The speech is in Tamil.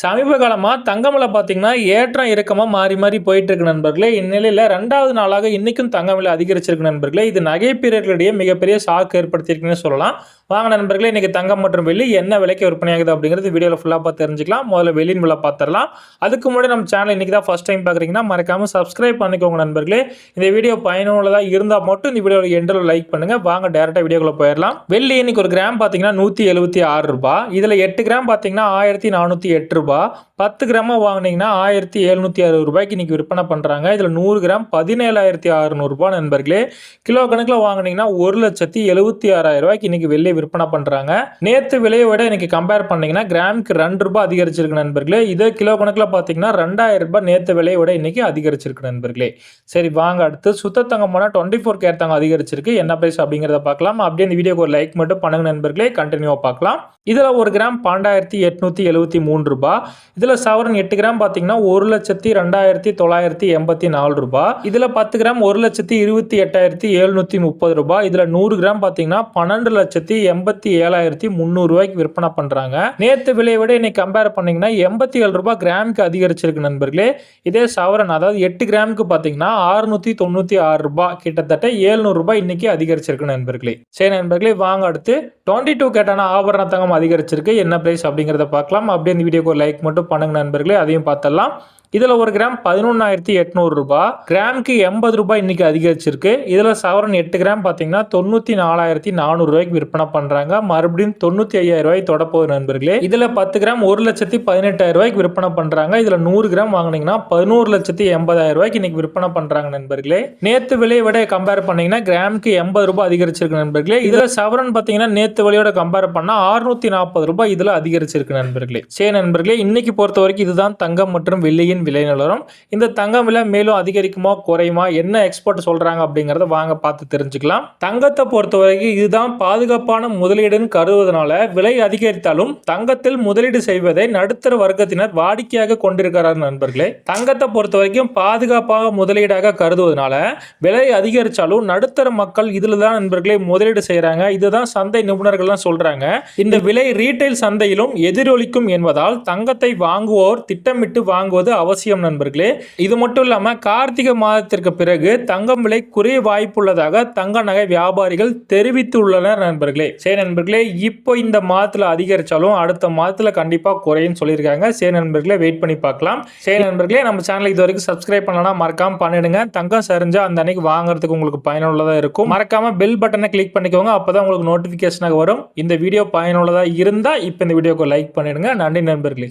சமீப காலமாக தங்கமில் பார்த்திங்கன்னா ஏற்றம் இறக்கமாக மாறி மாறி போயிட்டுருக்கு நண்பர்களே. இந்நிலையில் ரெண்டாவது நாளாக இன்றைக்கும் தங்கமலை அதிகரிச்சிருக்கு நண்பர்களே. இது நகை பிரியர்களிடையே மிகப்பெரிய ஷாக் ஏற்படுத்தியிருக்குன்னு சொல்லலாம். வாங்க நண்பர்களே இன்றைக்கி தங்கம் மற்றும் வெள்ளி என்ன விலைக்கு விற்பனையாகுது அப்படிங்கிறது வீடியோவில் ஃபுல்லாக பார்த்து தெரிஞ்சுக்கலாம். முதல்ல வெளியின் விலை பார்த்துடலாம் அதுக்கு முன்னாடி நம்ம சேனல் இன்றைக்கி தான் ஃபஸ்ட் டைம் பார்க்குறீங்கன்னா மறக்காமல் சப்ஸ்கிரைப் பண்ணிக்கோங்க நண்பர்களே. இந்த வீடியோ பயனுள்ளதாக இருந்தால் மட்டும் இந்த வீடியோவில் எண்டில் லைக் பண்ணுங்க. வாங்க டேரெக்டாக வீடியோக்குள்ளே போயிடலாம். வெள்ளி இன்னைக்கு ஒரு கிராம் பார்த்தீங்கன்னா நூற்றி எழுபத்தி ஆறு ரூபாய். இதில் எட்டு கிராம் பார்த்தீங்கன்னா ஆயிரத்தி நானூற்றி எட்டு ரூபாய் பத்து கிராமாக வாங்குனீங்கன்னா ஆயிரத்தி எழுநூற்றி அறுபது ரூபாய்க்கு இன்றைக்கி விற்பனை பண்ணுறாங்க இதில் நூறு கிராம் பதினேழாயிரத்தி அறுநூறுபா நண்பர்களே. கிலோ கணக்கில் வாங்கினீங்கன்னா ஒரு லட்சத்தி எழுபத்தி ஆறாயிரம் ரூபாய்க்கு வெளியே விற்பனை பண்ணுறாங்க நேற்று விலையை விட இன்றைக்கி கம்பேர் பண்ணிங்கன்னா கிராமுக்கு ரெண்டு ரூபாய் அதிகரிச்சிருக்கு நண்பர்களே. இதே கிலோ கணக்கில் பார்த்தீங்கன்னா ரெண்டாயிரம் ரூபாய் நேற்று விலையை விட இன்றைக்கி அதிகரிச்சிருக்கு நண்பர்களே. சரி வாங்க அடுத்து. சுத்த போனால் டுவெண்ட்டி ஃபோர் கேர் தங்கம் அதிகரிச்சிருக்கு. என்ன பிரைஸ் அப்படிங்கிறத பார்க்கலாம். அப்படியே இந்த வீடியோக்கு ஒரு லைக் மட்டும் பண்ணுங்க நண்பர்களே. கண்டினியூவாக பார்க்கலாம். இதில் ஒரு கிராம் பன்னெண்டாயிரத்தி எட்நூற்றி எழுபத்தி மூணு ரூபாய். இதில் சவரன் எட்டு கிராம் பார்த்தீங்கன்னா ஒரு லட்சத்தி ரெண்டாயிரத்தி தொள்ளாயிரத்தி எண்பத்தி நாலு ரூபாய் இதில் பத்து கிராம் ஒரு லட்சத்தி இருபத்தி எட்டாயிரத்தி எழுநூற்றி முப்பது ரூபாய் இதில் நூறு கிராம் பார்த்தீங்கன்னா பன்னெண்டு லட்சத்தி எண்பத்தி ஏழாயிரத்தி முந்நூறுரூவாய்க்கு விற்பனை பண்ணுறாங்க நேற்று விலையை விட இன்னைக்கு கம்பேர் பண்ணீங்கன்னா எண்பத்தி ஏழு ரூபாய் கிராமுக்கு அதிகரிச்சிருக்கு நண்பர்களே. இதே சவரன் அதாவது எட்டு கிராமுக்கு பார்த்தீங்கன்னா ஆறுநூற்றி தொண்ணூற்றி ஆறு ரூபாய். கிட்டத்தட்ட ஏழ்நூறு ரூபாய் இன்னைக்கு அதிகரிச்சிருக்கு நண்பர்களே. சரி நண்பர்களே வாங்க அடுத்து டுவெண்ட்டி டூ கேட்டான ஆபரண தங்கம் அதிகரிச்சிருக்கு என்ன பிரைஸ் அப்படிங்கிறத பார்க்கலாம். அப்படியே இந்த வீடியோக்கு லைக் மட்டும் பண்ணுங்க நண்பர்களே அதையும் பார்த்தலாம் இதில் ஒரு கிராம் பதினொன்றாயிரத்தி எட்நூறு ரூபாய் கிராமுக்கு எண்பது ரூபாய் இன்னைக்கு அதிகரிச்சிருக்கு. இதில் சவரன் எட்டு கிராம் பார்த்தீங்கன்னா தொண்ணூற்றி நாலாயிரத்தி நானூறுரூவாய்க்கு விற்பனை பண்ணுறாங்க மறுபடியும் தொண்ணூற்றி ஐயாயிரம் ரூபாய் தொடப்போகுது நண்பர்களே. இதில் பத்து கிராம் ஒரு லட்சத்தி பதினெட்டாயிரம் ரூபாய்க்கு விற்பனை பண்ணுறாங்க இதில் நூறு கிராம் வாங்கினீங்கன்னா பதினோரு லட்சத்தி எண்பதாயிரம் ரூபாய்க்கு இன்னைக்கு விற்பனை பண்ணுறாங்க நண்பர்களே. நேற்று விலையை விட கம்பேர் பண்ணீங்கன்னா கிராமுக்கு எண்பது ரூபாய் அதிகரிச்சிருக்கு நண்பர்களே. இதில் சவரன் பார்த்தீங்கன்னா நேற்று விலையோட கம்பேர் பண்ணால் அறுநூத்தி நாற்பது ரூபாய் இதில் அதிகரிச்சிருக்கு நண்பர்களே. சரி நண்பர்களே இன்னைக்கு பொறுத்த வரைக்கும் இதுதான் தங்கம் மற்றும் வெள்ளியின் விலை நிலவரம் இந்த தங்கம் விலை மேலும் அதிகரிக்குமா குறையுமா என்ன எக்ஸ்பர்ட் சொல்றாங்க அப்படிங்கறத வாங்க பார்த்து தெரிஞ்சுக்கலாம். தங்கத்தை பொறுத்த வரைக்கும் இதுதான் பாதுகாப்பான முதலீடுன்னு கருதுவதனால விலை அதிகரித்தாலும் தங்கத்தில் முதலீடு செய்வதை நடுத்தர வர்க்கத்தினர் வாடிக்கையாக கொண்டிருக்கிறார் நண்பர்களே. தங்கத்தை பொறுத்த வரைக்கும் பாதுகாப்பாக முதலீடாக கருதுவதனால விலை அதிகரித்தாலும் நடுத்தர மக்கள் இதில் தான் நண்பர்களே முதலீடு செய்கிறாங்க இதுதான் சந்தை நிபுணர்கள்லாம் சொல்றாங்க. இந்த விலை ரீட்டைல் சந்தையிலும் எதிரொலிக்கும் என்பதால் தங்கத்தை வாங்குவோர் திட்டமிட்டு வாங்குவது அவசியம் நண்பர்களே. இது மட்டும் இல்லாமல் கார்த்திகை மாதத்திற்கு பிறகு தங்கம் விலை குறைய வாய்ப்புள்ளதாக தங்க நகை வியாபாரிகள் தெரிவித்துள்ளனர் நண்பர்களே. சரி நண்பர்களே இப்போ இந்த மாதத்தில் அதிகரித்தாலும் அடுத்த மாதத்தில் கண்டிப்பாக குறையும் சொல்லியிருக்காங்க. சரி நண்பர்களே வெயிட் பண்ணி பார்க்கலாம். சரி நண்பர்களே நம்ம சேனல் இது வரைக்கும் சப்ஸ்கிரைப் பண்ணலாம் மறக்காம பண்ணிடுங்க. தங்கம் சரிஞ்சா அந்த அன்னைக்கு வாங்குறதுக்கு உங்களுக்கு பயனுள்ளதாக இருக்கும். மறக்காம பெல் பட்டனை கிளிக் பண்ணிக்கோங்க. அப்பதான் உங்களுக்கு நோட்டிஃபிகேஷனாக வரும். இந்த வீடியோ பயனுள்ளதாக இருந்தால் இப்போ இந்த வீடியோக்கு லைக் பண்ணிடுங்க. நன்றி நண்பர்களே.